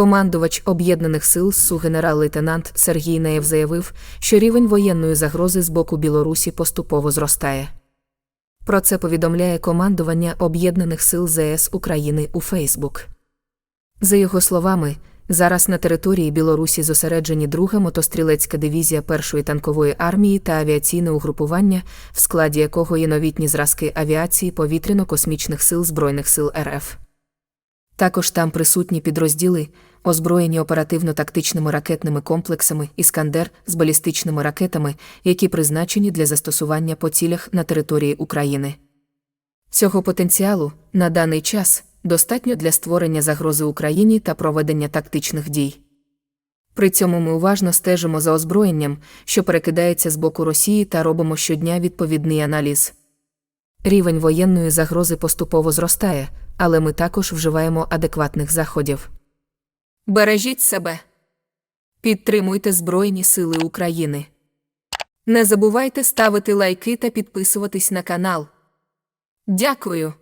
Командувач Об'єднаних сил СУ генерал-лейтенант Сергій Неєв заявив, що рівень воєнної загрози з боку Білорусі поступово зростає. Про це повідомляє командування Об'єднаних сил ЗС України у Фейсбук. За його словами, зараз на території Білорусі зосереджені друга мотострілецька дивізія першої танкової армії та авіаційне угрупування, в складі якого є новітні зразки авіації повітряно-космічних сил Збройних сил РФ. Також там присутні підрозділи, озброєні оперативно-тактичними ракетними комплексами Іскандер з балістичними ракетами, які призначені для застосування по цілях на території України. Цього потенціалу на даний час достатньо для створення загрози Україні та проведення тактичних дій. При цьому ми уважно стежимо за озброєнням, що перекидається з боку Росії та робимо щодня відповідний аналіз. Рівень воєнної загрози поступово зростає, але ми також вживаємо адекватних заходів. Бережіть себе. Підтримуйте Збройні Сили України. Не забувайте ставити лайки та підписуватись на канал. Дякую.